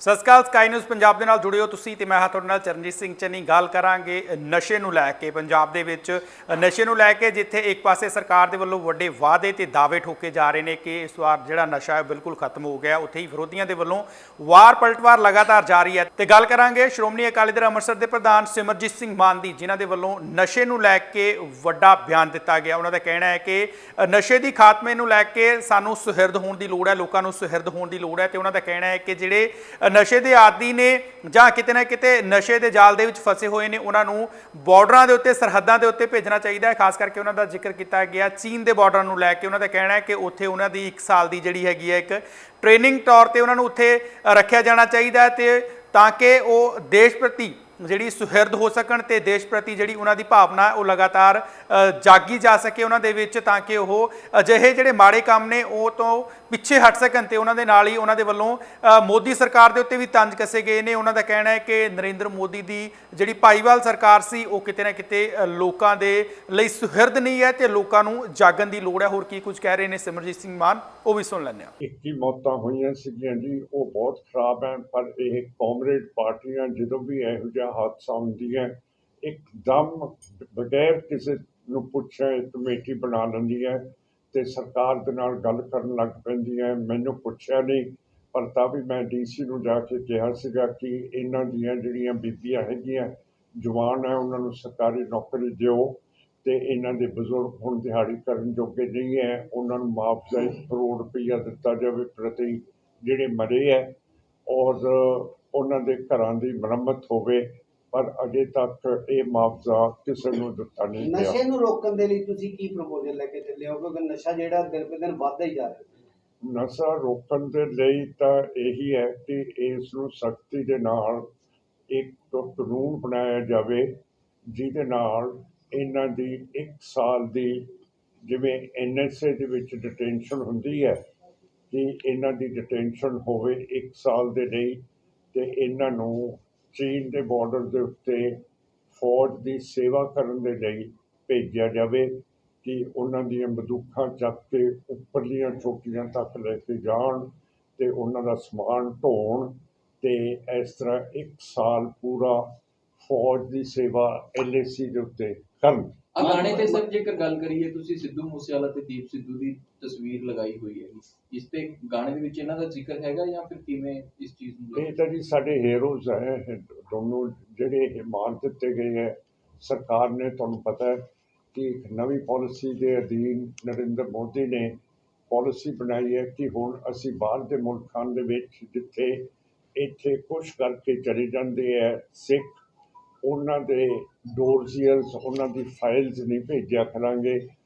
ਸਤਿ ਸ਼੍ਰੀ ਅਕਾਲ, ਸਕਾਈ ਨਿਊਜ਼ ਪੰਜਾਬ ਦੇ ਨਾਲ ਜੁੜੇ ਹੋ ਤੁਸੀਂ ਤੇ ਮੈਂ ਹਾਂ ਤੁਹਾਡੇ ਨਾਲ ਚਰਨਜੀਤ ਸਿੰਘ ਚੰਨੀ। ਗੱਲ ਕਰਾਂਗੇ ਨਸ਼ੇ ਨੂੰ ਲੈ ਕੇ ਪੰਜਾਬ ਦੇ ਵਿੱਚ। ਨਸ਼ੇ ਨੂੰ ਲੈ ਕੇ ਜਿੱਥੇ ਇੱਕ ਪਾਸੇ ਸਰਕਾਰ ਦੇ ਵੱਲੋਂ ਵੱਡੇ ਵਾਅਦੇ ਤੇ ਦਾਅਵੇ ਠੋਕੇ ਜਾ ਰਹੇ ਨੇ ਕਿ ਇਸ ਵਾਰ ਜਿਹੜਾ ਨਸ਼ਾ ਹੈ ਬਿਲਕੁਲ ਖਤਮ ਹੋ ਗਿਆ। ਉੱਥੇ ਹੀ ਵਿਰੋਧੀਆਂ ਦੇ ਵੱਲੋਂ ਵਾਰ ਪਲਟਵਾਰ ਲਗਾਤਾਰ ਜਾਰੀ ਹੈ। ਤੇ ਗੱਲ ਕਰਾਂਗੇ ਸ਼੍ਰੋਮਣੀ ਅਕਾਲੀ ਦਲ ਅੰਮ੍ਰਿਤਸਰ ਦੇ ਪ੍ਰਧਾਨ ਸਿਮਰਜੀਤ ਸਿੰਘ ਮਾਨ ਦੀ, ਜਿਨ੍ਹਾਂ ਦੇ ਵੱਲੋਂ ਨਸ਼ੇ ਨੂੰ ਲੈ ਕੇ ਵੱਡਾ ਬਿਆਨ ਦਿੱਤਾ ਗਿਆ। ਉਹਨਾਂ ਦਾ ਕਹਿਣਾ ਹੈ ਕਿ ਨਸ਼ੇ ਦੀ ਖਾਤਮੇ ਨੂੰ ਲੈ ਕੇ ਸਾਨੂੰ ਸੁਹਿਰਦ ਹੋਣ ਦੀ ਲੋੜ ਹੈ, ਲੋਕਾਂ ਨੂੰ ਸੁਹਿਰਦ ਹੋਣ ਦੀ ਲੋੜ ਹੈ। ਤੇ ਉਹਨਾਂ ਦਾ ਕਹਿਣਾ ਹੈ ਕਿ ਜਿਹੜੇ ਨਸ਼ੇ ਦੇ ਆਦੀ ਨੇ ਜਾਂ ਕਿਤੇ ਨਾ ਕਿਤੇ ਨਸ਼ੇ ਦੇ ਜਾਲ ਦੇ ਵਿੱਚ ਫਸੇ ਹੋਏ ਨੇ, ਉਹਨਾਂ ਨੂੰ ਬਾਰਡਰਾਂ ਦੇ ਉੱਤੇ, ਸਰਹੱਦਾਂ ਦੇ ਉੱਤੇ ਭੇਜਣਾ ਚਾਹੀਦਾ ਹੈ। ਖਾਸ ਕਰਕੇ ਉਹਨਾਂ ਦਾ ਜ਼ਿਕਰ ਕੀਤਾ ਗਿਆ ਚੀਨ ਦੇ ਬਾਰਡਰਾਂ ਨੂੰ ਲੈ ਕੇ। ਉਹਨਾਂ ਦਾ ਕਹਿਣਾ ਹੈ ਕਿ ਉੱਥੇ ਉਹਨਾਂ ਦੀ 1 ਸਾਲ ਦੀ ਜਿਹੜੀ ਹੈਗੀ ਹੈ ਇੱਕ ਟ੍ਰੇਨਿੰਗ ਤੌਰ ਤੇ ਉਹਨਾਂ ਨੂੰ ਉੱਥੇ ਰੱਖਿਆ ਜਾਣਾ ਚਾਹੀਦਾ ਹੈ ਤੇ ਤਾਂ ਕਿ ਉਹ ਦੇਸ਼ ਪ੍ਰਤੀ ਜਿਹੜੀ ਸੁਹਿਰਦ ਹੋ ਸਕਣ ਤੇ ਦੇਸ਼ ਪ੍ਰਤੀ ਜਿਹੜੀ ਉਹਨਾਂ ਦੀ ਭਾਵਨਾ ਉਹ ਲਗਾਤਾਰ ਜਾਗੀ ਜਾ ਸਕੇ ਉਹਨਾਂ ਦੇ ਵਿੱਚ ਤਾਂ ਕਿ ਉਹ ਅਜਿਹੇ ਜਿਹੜੇ ਮਾੜੇ ਕੰਮ ਨੇ, ਉਹ ਤੋਂ ਪਿੱਛੇ ਹਟ ਸਕਣ ਤੇ ਉਹਨਾਂ ਦੇ ਨਾਲ ਹੀ ਉਹਨਾਂ ਦੇ ਵੱਲੋਂ ਮੋਦੀ ਸਰਕਾਰ ਦੇ ਉੱਤੇ ਵੀ ਤੰਜ ਕੱਸੇ ਗਏ ਨੇ। ਉਹਨਾਂ ਦਾ ਕਹਿਣਾ ਹੈ ਕਿ ਨਰਿੰਦਰ ਮੋਦੀ ਦੀ ਜਿਹੜੀ ਭਾਈਵਾਲ ਸਰਕਾਰ ਸੀ, ਉਹ ਕਿਤੇ ਨਾ ਕਿਤੇ ਲੋਕਾਂ ਦੇ ਲਈ ਸੁਹਿਰਦ ਨਹੀਂ ਹੈ ਤੇ ਲੋਕਾਂ ਨੂੰ ਜਾਗਣ ਦੀ ਲੋੜ ਹੈ। ਹੋਰ ਕੀ ਕੁਝ ਕਹਿ ਰਹੇ ਨੇ ਸਿਮਰਜੀਤ ਸਿੰਘ ਮਾਨ, ਉਹ ਵੀ ਸੁਣ ਲੈਂਦੇ ਹਾਂ। 21 ਮੌਤਾਂ ਹੋਈਆਂ ਸੀਗੀਆਂ ਜੀ, ਉਹ ਬਹੁਤ ਖਰਾਬ ਹੈ, ਪਰ ਇਹ ਕਾਮਰੇਡ ਪਾਰਟੀਆਂ ਜਦੋਂ ਵੀ ਇਹੋ ਜਿਹਾ ਹਾਦਸਾ ਹੁੰਦੀ ਹੈ ਇੱਕਦਮ ਬਗੈਰ ਕਿਸੇ ਨੂੰ ਪੁੱਛੇ ਕਮੇਟੀ ਬਣਾ ਲੈਂਦੀ ਹੈ ਤੇ ਸਰਕਾਰ ਦੇ ਨਾਲ ਗੱਲ ਕਰਨ ਲੱਗ ਪੈਂਦੀ ਹੈ ਮੈਨੂੰ ਪੁੱਛਿਆ ਨਹੀਂ, ਪਰ ਤਾਂ ਵੀ ਮੈਂ ਡੀਸੀ ਨੂੰ ਜਾ ਕੇ ਕਿਹਾ ਸੀਗਾ ਕਿ ਇਹਨਾਂ ਦੀਆਂ ਜਿਹੜੀਆਂ ਬੀਬੀਆਂ ਹੈਗੀਆਂ, ਜਵਾਨ ਹੈ, ਉਹਨਾਂ ਨੂੰ ਸਰਕਾਰੀ ਨੌਕਰੀ ਦਿਓ ਤੇ ਇਹਨਾਂ ਦੇ ਬਜ਼ੁਰਗ ਹੁਣ ਦਿਹਾੜੀ ਕਰਨ ਜੋਗੇ ਨਹੀਂ ਹੈ, ਉਹਨਾਂ ਨੂੰ ਮੁਆਵਜ਼ਾ ਇੱਕ ਕਰੋੜ ਰੁਪਈਆ ਦਿੱਤਾ ਜਾਵੇ ਪ੍ਰਤੀ ਜਿਹੜੇ ਮਰੇ ਹੈ ਔਰ ਉਹਨਾਂ ਦੇ ਘਰਾਂ ਦੀ ਮੁਰੰਮਤ ਹੋਵੇ ਪਰ ਅਜੇ ਤੱਕ ਇਹ ਮੁਆਵਜ਼ਾ ਕਿਸੇ ਨੂੰ ਦਿੱਤਾ ਨਹੀਂ ਗਿਆ। ਨਸ਼ੇ ਨੂੰ ਰੋਕਣ ਦੇ ਲਈ ਤੁਸੀਂ ਕੀ ਪ੍ਰਪੋਜ਼ਲ ਲੈ ਕੇ ਚੱਲੇ ਹੋ? ਕਿਉਂਕਿ ਨਸ਼ਾ ਜਿਹੜਾ ਦਿਨ ਪਰ ਦਿਨ ਵੱਧਦਾ ਹੀ ਜਾ ਰਿਹਾ। ਨਸ਼ਾ ਰੋਕਣ ਦੇ ਲਈ ਤਾਂ ਇਹੀ ਹੈ ਕਿ ਇਸ ਨੂੰ ਸਖਤੀ ਦੇ ਨਾਲ ਇੱਕ ਕਾਨੂੰਨ ਬਣਾਇਆ ਜਾਵੇ ਜਿਹਦੇ ਨਾਲ ਇਹਨਾਂ ਦੀ 1 ਸਾਲ ਦੀ ਜਿਵੇਂ ਐਨਐਸਏ ਦੇ ਵਿੱਚ ਡਿਟੈਂਸ਼ਨ ਹੁੰਦੀ ਹੈ ਕਿ ਇਹਨਾਂ ਦੀ ਡਿਟੈਂਸ਼ਨ ਹੋਵੇ 1 ਸਾਲ ਦੇ ਲਈ। ਤੇ ਇਹਨਾਂ ਨੂੰ ਚੀਨ ਦੇ ਬਾਰਡਰ ਦੇ ਉੱਤੇ ਫੌਜ ਦੀ ਸੇਵਾ ਕਰਨ ਦੇ ਲਈ ਭੇਜਿਆ ਜਾਵੇ ਕਿ ਉਹਨਾਂ ਦੀਆਂ ਬੰਦੂਕਾਂ ਚੱਕ ਕੇ ਉੱਪਰਲੀਆਂ ਚੋਟੀਆਂ ਤੱਕ ਲੈ ਕੇ ਜਾਣ ਤੇ ਉਹਨਾਂ ਦਾ ਸਮਾਨ ਢੋਣ ਤੇ ਇਸ ਤਰ੍ਹਾਂ ਇੱਕ ਸਾਲ ਪੂਰਾ ਫੌਜ ਦੀ ਸੇਵਾ ਐਲਏਸੀ ਦੇ ਉੱਤੇ ਕਰਨ। ਆ ਗਾਣੇ ਤੇ ਸਰ ਜੇਕਰ ਗੱਲ ਕਰੀਏ ਤੁਸੀਂ ਸਿੱਧੂ ਮੂਸੇਵਾਲਾ ਤੇ ਦੀਪ ਸਿੱਧੂ ਦੀ ਤਸਵੀਰ ਲਗਾਈ ਹੋਈ ਹੈ ਇਸ ਤੇ ਗਾਣੇ ਦੇ ਵਿੱਚ ਇਹਨਾਂ ਦਾ ਜ਼ਿਕਰ ਹੈਗਾ ਜਾਂ ਫਿਰ ਕਿਵੇਂ ਇਸ ਚੀਜ਼ ਨੂੰ ਇਹ ਤਾਂ ਜੀ ਸਾਡੇ ਹੀਰੋਜ਼ ਹੈ ਦੋਨੋਂ ਜਿਹੜੇ ਮਾਰ ਦਿੱਤੇ ਗਏ ਹੈ। ਸਰਕਾਰ ਨੇ ਤੁਹਾਨੂੰ ਪਤਾ ਹੈ ਕਿ ਇੱਕ ਨਵੀਂ ਪਾਲਿਸੀ ਦੇ ਅਧੀਨ ਨਰਿੰਦਰ ਮੋਦੀ ਨੇ ਪਾਲਿਸੀ ਬਣਾਈ ਹੈ ਕਿ ਹੁਣ ਅਸੀਂ ਬਾਹਰ ਦੇ ਮੁਲਕਾਂ ਦੇ ਵਿੱਚ ਜਿੱਥੇ ਇੱਥੇ ਕੁਛ ਕਰਕੇ ਚਲੇ ਜਾਂਦੇ ਹੈ ਸਿੱਖ ਉਹਨਾਂ ਦੇ ਡੋਰਜ਼ੀਅਰਸ ਉਹਨਾਂ ਦੀ ਫਾਈਲਸ ਨਹੀਂ ਭੇਜਿਆ ਕਰਾਂਗੇ।